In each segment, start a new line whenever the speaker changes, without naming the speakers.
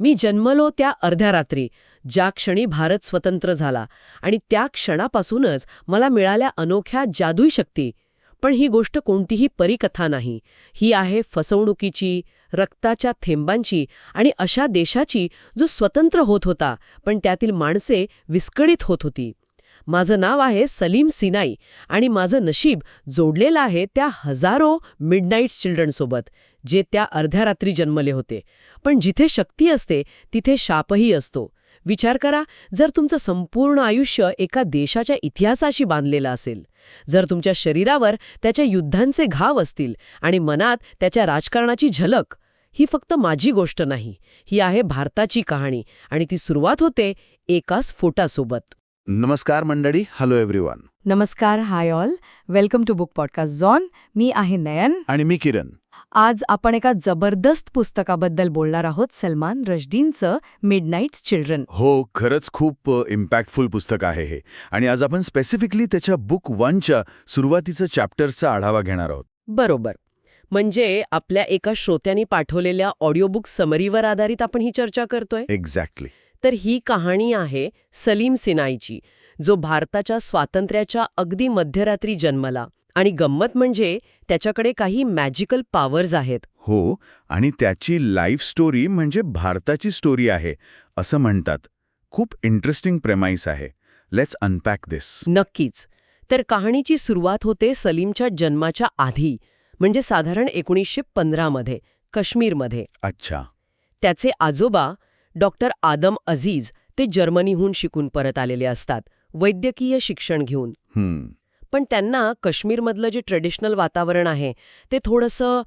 मी जन्मलो त्या अर्ध्या रात्री ज्या क्षणी भारत स्वतंत्र झाला आणि त्या क्षणापासूनच मला मिळाल्या अनोख्या जादुई शक्ती. पण ही गोष्ट कोणतीही परिकथा नाही. ही आहे फसवणुकीची रक्ताच्या थेंबांची आणि अशा देशाची जो स्वतंत्र होत होता पण त्यातील माणसे विस्कळीत होत होती. माझं नाव आहे सलीम सिनाई आणि माझं नशीब जोडलेलं आहे त्या हजारो मिडनाईट चिल्ड्रनसोबत. जे त्या अर्ध्या रात्री जन्मले होते. पण जिथे शक्ती असते तिथे शापही असतो. विचार करा जर तुमचं संपूर्ण आयुष्य एका देशाच्या इतिहासाशी बांधलेलं असेल जर तुमच्या शरीरावर त्याच्या युद्धांचे घाव असतील आणि मनात त्याच्या राजकारणाची झलक ही फक्त माझी गोष्ट नाही ही आहे भारताची कहाणी आणि ती सुरुवात होते एका स्फोटासोबत
नमस्कार मंडळी हॅलो एव्हरीवन
नमस्कार hi all welcome to book podcast zone मी आहे नयन.
आणि मी किरण.
आज आपण एका जबरदस्त पुस्तकाबद्दल बोलणार आहोत सलमान रश्दींचं मिडनाईट्स चिल्ड्रन
हो खरंच खूप इम्पॅक्टफुल पुस्तक आहे हे. आणि आज आपण स्पेसिफिकली त्याच्या बुक वनच्या सुरुवातीचं चॅप्टरचा आढावा घेणार आहोत.
बरोबर. म्हणजे आपल्या एका श्रोत्यांनी पाठवलेल्या ऑडिओबुक समरीवर आधारित आपण ही चर्चा करतोय?
एक्झॅक्टली
तर ही कहाणी आहे सलीम सिनाईची जो भारताच्या स्वातंत्र्याच्या अगदी मध्यरात्री जन्मला. आणि गंमत म्हणजे त्याच्याकडे काही मॅजिकल पॉवर्स आहेत.
हो आणि त्याची लाईफ स्टोरी म्हणजे भारताची स्टोरी आहे असं म्हणतात. खूप इंटरेस्टिंग प्रेमाईस आहे. लेट्स अनपॅक दिस
नक्कीच. तर कहाणीची सुरुवात होते सलीमच्या जन्माच्या आधी म्हणजे साधारण एकोणीसशे पंधरामध्ये काश्मीरमध्ये.
अच्छा.
त्याचे आजोबा डॉक्टर आदम अझीज ते जर्मनीहून शिकून परत आलेले असतात वैद्यकीय शिक्षण घेऊन. पण त्यांना काश्मीरमधलं जे ट्रेडिशनल वातावरण आहे ते थोडंसं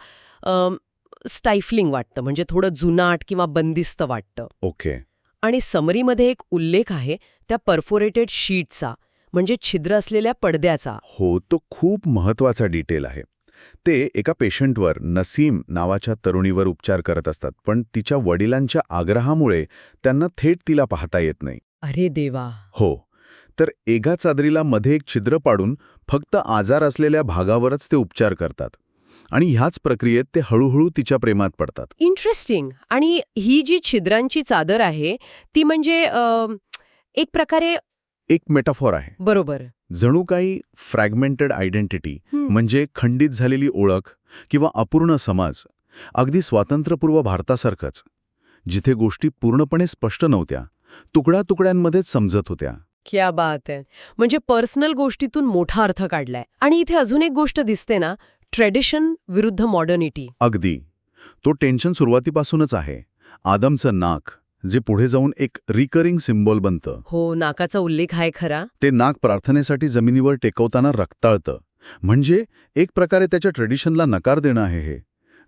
स्टायफलिंग वाटतं. म्हणजे थोडं जुनाट किंवा बंदिस्त वाटतं.
ओके.
आणि समरीमध्ये एक उल्लेख आहे त्या परफोरेटेड शीटचा म्हणजे छिद्र असलेल्या पडद्याचा.
हो तो खूप महत्त्वाचा डिटेल आहे. ते एका पेशंटवर नसीम नावाच्या तरुणीवर उपचार करत असतात पण तिच्या वडिलांच्या आग्रहामुळे त्यांना थेट तिला पाहता येत नाही.
अरे देवा!
हो. तर एका चादरीला मध्ये एक छिद्र पाडून फक्त आजार असलेल्या भागावरच ते उपचार करतात. आणि ह्याच प्रक्रियेत ते हळूहळू तिच्या प्रेमात पडतात.
इंटरेस्टिंग आणि ही जी छिद्रांची चादर आहे ती म्हणजे एक प्रकारे
एक मेटाफॉर आहे.
बरोबर.
जणू काही फ्रॅगमेंटेड आयडेंटिटी. म्हणजे खंडित झालेली ओळख किंवा अपूर्ण समाज अगदी स्वातंत्र्यपूर्व भारतासारखंच जिथे गोष्टी पूर्णपणे स्पष्ट नव्हत्या तुकड्या तुकड्यांमध्येच समजत होत्या.
क्या बात आहे म्हणजे पर्सनल गोष्टीतून मोठा अर्थ काढलाय. आणि इथे अजून एक गोष्ट दिसते ना ट्रेडिशन विरुद्ध मॉडर्निटी
अगदी. तो टेन्शन सुरुवातीपासूनच आहे. आदमचं नाक जे पुढे जाऊन एक रिकरिंग सिम्बॉल बनतं.
हो नाकाचा उल्लेख आहे खरा.
ते नाक प्रार्थनेसाठी जमिनीवर टेकवताना रक्ताळतं. म्हणजे एक प्रकारे त्याच्या ट्रेडिशनला नकार देणं आहे हे.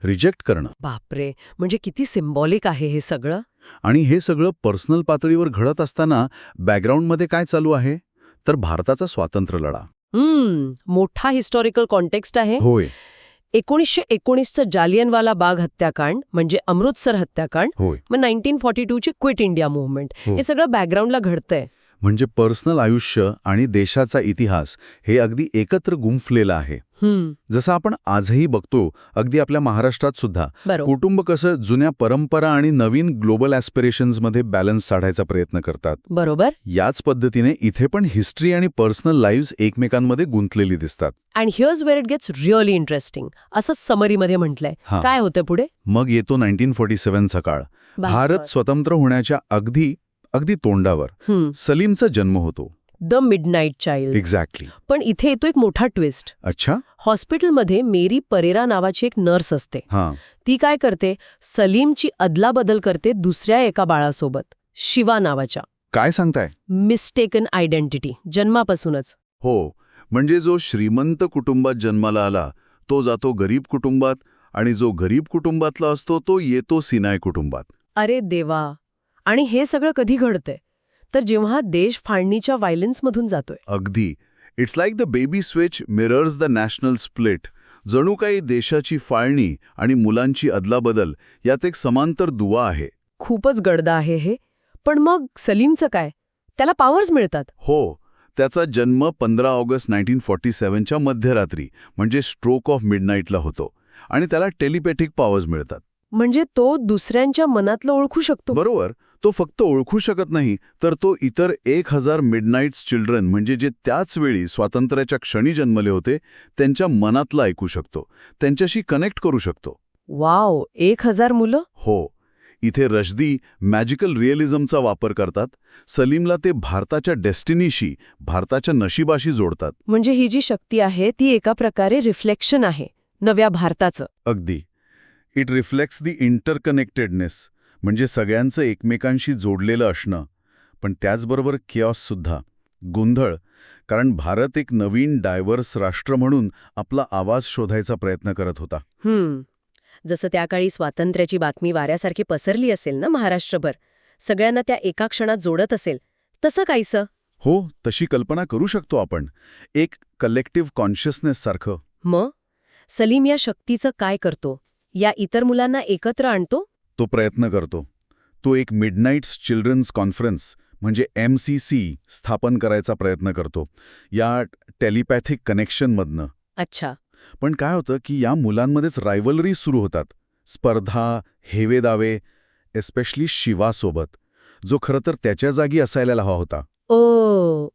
रिजेक्ट करणं.
बापरे. म्हणजे किती सिम्बॉलिक आहे हे सगळं?
आणि हे सगळं पर्सनल पातळीवर घडत असताना बॅकग्राऊंडमध्ये काय चालू आहे? तर भारताचा स्वातंत्र्य लढा.
हम्म मोठा हिस्टॉरिकल कॉन्टेक्स्ट आहे.
होय.
एकोणीसशे एकोणीसचं जालियनवाला बाग हत्याकांड म्हणजे अमृतसर हत्याकांड
होय.
मग नाईन्टीन फॉर्टी टूची क्विट इंडिया मुव्हमेंट.
हो.
हे सगळं बॅकग्राऊंडला घडतंय.
म्हणजे पर्सनल आयुष्य आणि देशाचा इतिहास हे अगदी एकत्र गुंफलेलं आहे. जसं आपण आजही बघतो अगदी आपल्या महाराष्ट्रात सुद्धा कुटुंब कसं जुन्या परंपरा आणि नवीन ग्लोबल ॲस्पिरेशन्समध्ये बॅलन्स साधायचा प्रयत्न करतात.
बरोबर.
याच पद्धतीने इथे पण हिस्ट्री आणि पर्सनल लाईव्ह एकमेकांमध्ये गुंतलेली दिसतात.
And here's where it gets really interesting असं समरीमध्ये म्हटलंय. काय होतं पुढे?
मग येतो नाईन्टीन फोर्टी सेव्हनचा काळ. भारत स्वतंत्र होण्याच्या अगदी अगदी तोंडावर सलीमचा जन्म होतो.
The midnight child.
एक्झॅक्टली
पण इथे येतो एक मोठा ट्विस्ट.
अच्छा.
हॉस्पिटलमध्ये मेरी परेरा नावाची एक नर्स असते.
हां.
ती काय करते? सलीमची अदलाबदल करते दुसऱ्या एका बाळासोबत शिवा नावाच्या.
काय सांगताय?
मिस्टेकन आयडेंटिटी जन्मापासूनच.
हो म्हणजे जो श्रीमंत कुटुंबात जन्माला आला तो जातो गरीब कुटुंबात आणि जो गरीब कुटुंबातला असतो तो येतो सिनाय कुटुंबात.
अरे देवा! आणि हे सगळं कधी घडतंय? तर जेव्हा देश फाळणीच्या व्हायलन्समधून जातोय.
अगदी. It's like the baby switch mirrors the national split जणू काही देशाची फाळणी आणि मुलांची अदलाबदल यात एक समांतर दुवा आहे.
खूपच गडदा आहे हे. पण मग सलीमचं काय? त्याला पॉवर्स मिळतात.
हो. त्याचा जन्म पंधरा ऑगस्ट नाईन्टीन फॉर्टी सेव्हनच्या मध्यरात्री म्हणजे स्ट्रोक ऑफ मिडनाईटला होतो. आणि त्याला टेलिपॅथिक पॉवर्स मिळतात.
म्हणजे तो दुसऱ्यांच्या मनातलं ओळखू शकतो.
बरोबर. तो फक्त ओळखू शकत नाही तर तो इतर एक हजार मिडनाईट्स चिल्ड्रन म्हणजे जे त्याच वेळी स्वातंत्र्याच्या क्षणी जन्मले होते त्यांच्या मनातलं ऐकू शकतो त्यांच्याशी कनेक्ट करू शकतो.
वाव एक हजार मुलं?
हो. इथे रशदी मॅजिकल रिअलिझमचा वापर करतात. सलीमला ते भारताच्या डेस्टिनीशी भारताच्या नशिबाशी जोडतात.
म्हणजे ही जी शक्ती आहे ती एका प्रकारे रिफ्लेक्शन आहे नव्या भारताचं.
अगदी. इट रिफ्लेक्ट्स दी इंटरकनेक्टेडनेस म्हणजे सगळ्यांचं एकमेकांशी जोडलेलं असणं. पण त्याचबरोबर किऑससुद्धा गोंधळ. कारण भारत एक नवीन डायव्हर्स राष्ट्र म्हणून आपला आवाज शोधायचा प्रयत्न करत होता.
हम्म. जसं त्या काळी स्वातंत्र्याची बातमी वाऱ्यासारखी पसरली असेल ना महाराष्ट्रभर. सगळ्यांना त्या एका क्षणात जोडत असेल. तसं काहीसं?
हो तशी कल्पना करू शकतो आपण. एक कलेक्टिव्ह कॉन्शियसनेस सारखं.
मग? सलीम या शक्तीचं काय करतो? या इतर मुलांना एकत्र आणतो?
तो प्रयत्न करतो. तो एक मिडनाईट्स चिल्ड्रन्स कॉन्फरन्स म्हणजे एम सी सी स्थापन करायचा प्रयत्न करतो. या टेलिपॅथिक कनेक्शनमधनं.
अच्छा.
पण काय होतं की या मुलांमध्येच रायव्हलरी सुरू होतात. स्पर्धा हेवेदावे एस्पेशली शिवासोबत जो खरं तर त्याच्या जागी असायला हवा होता.
ओ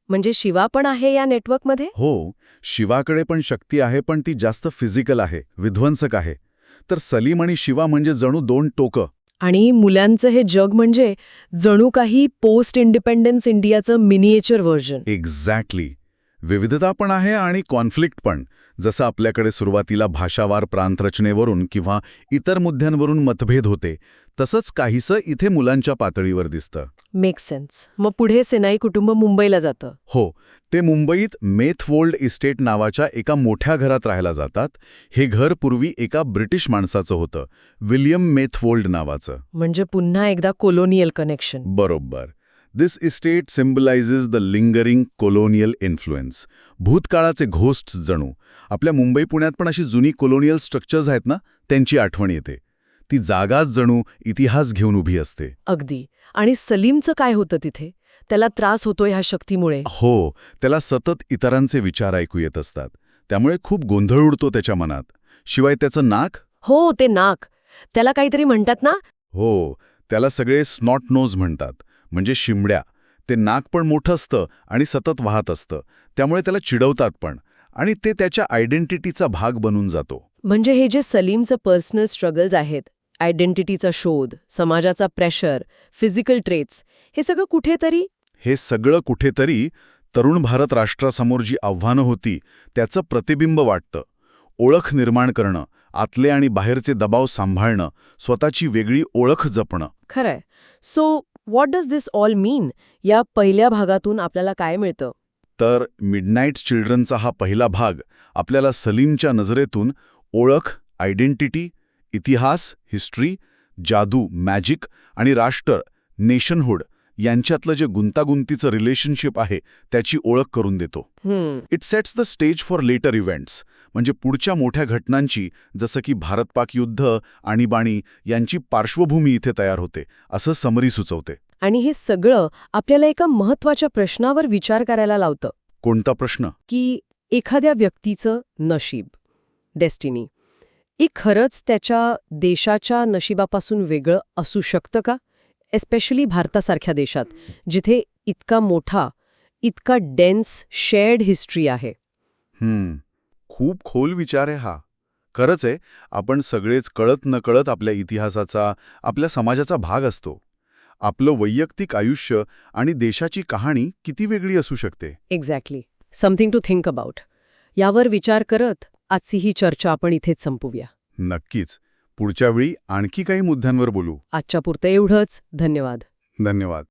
म्हणजे शिवा पण आहे या नेटवर्कमध्ये
हो शिवाकडे पण शक्ती आहे पण ती जास्त फिजिकल आहे विध्वंसक आहे. तर सलीम आणि शिवा म्हणजे जणू दोन टोकं.
आणि मुलांचं हे जग म्हणजे जणू काही पोस्ट इंडिपेंडन्स इंडियाचं मिनिएचर व्हर्जन
एक्झॅक्टली विविधता पण आहे आणि कॉन्फ्लिक्ट पण. जसं आपल्याकडे सुरुवातीला भाषावार प्रांतरचनेवरून किंवा इतर मुद्द्यांवरून मतभेद होते तसंच काहीसं इथे मुलांच्या पातळीवर दिसतं.
मेक सेन्स मग पुढे सेनाई कुटुंब मुंबईला जातं.
हो. ते मुंबईत मेथवोल्ड इस्टेट नावाच्या एका मोठ्या घरात राहायला जातात. हे घर पूर्वी एका ब्रिटिश माणसाचं होतं. विल्यम मेथवोल्ड नावाचं.
म्हणजे पुन्हा एकदा कोलोनियल कनेक्शन
बरोबर. This estate symbolises the lingering colonial influence भूतकाळाचे ghost जणू. आपल्या मुंबई पुण्यात पण अशी जुनी कोलोनियल स्ट्रक्चर्स आहेत ना त्यांची आठवण येते. ती जागाच जणू इतिहास घेऊन उभी असते.
अगदी. आणि सलीमचं काय होतं तिथे? त्याला त्रास होतोय ह्या शक्तीमुळे?
हो त्याला सतत इतरांचे विचार ऐकू येत असतात. त्यामुळे खूप गोंधळ उडतो त्याच्या मनात. शिवाय त्याचं नाक?
हो ते नाक. त्याला काहीतरी म्हणतात ना?
हो त्याला सगळे स्नॉट नोज म्हणतात. म्हणजे शिमड्या ते नाक पण मोठं असतं आणि सतत वाहत असतं. त्यामुळे त्याला चिडवतात पण. आणि ते त्याच्या आयडेंटिटीचा भाग बनून जातो.
म्हणजे हे जे सलीमचं पर्सनल स्ट्रगल्स आहेत आयडेंटिटीचा शोध समाजाचा प्रेशर फिजिकल ट्रेट्स हे सगळं कुठेतरी?
हे सगळं कुठेतरी तरुण भारत राष्ट्रासमोर जी आव्हानं होती त्याचं प्रतिबिंब वाटतं. ओळख निर्माण करणं आतले आणि बाहेरचे दबाव सांभाळणं स्वतःची वेगळी ओळख जपणं.
खरंय. So what does this all mean या पहिल्या भागातून आपल्याला काय मिळतं?
तर मिडनाईट चिल्ड्रनचा हा पहिला भाग आपल्याला सलीमच्या नजरेतून ओळख आयडेंटिटी इतिहास हिस्ट्री जादू मॅजिक आणि राष्ट्र नेशनहुड यांच्यातलं जे गुंतागुंतीचं रिलेशनशिप आहे त्याची ओळख करून देतो. It sets the stage for later events म्हणजे पुढच्या मोठ्या घटनांची जसं की भारत-पाक युद्ध आणीबाणी यांची पार्श्वभूमी इथे तयार होते असं समरी सुचवते.
आणि हे सगळं आपल्याला एका महत्त्वाच्या प्रश्नावर विचार करायला लावतं.
कोणता प्रश्न?
की एखाद्या व्यक्तीचं नशीब डेस्टिनी हे खरंच त्याच्या देशाच्या नशिबापासून वेगळं असू शकतं का? एस्पेशली भारतासारख्या देशात जिथे इतका मोठा इतका डेन्स शेअर्ड हिस्ट्री आहे.
हम्म. खूप खोल विचार आहे हा. खरंच आहे आपण सगळेच कळत न कळत आपल्या इतिहासाचा आपल्या समाजाचा भाग असतो. आपलं वैयक्तिक आयुष्य आणि देशाची कहाणी किती वेगळी असू शकते?
Exactly something to think about यावर विचार करत आजची ही चर्चा आपण इथेच संपवूया
नक्कीच. पुढच्या वेळी आणखी काही मुद्द्यांवर बोलू.
आजच्या पुरतं एवढंच. धन्यवाद.
धन्यवाद.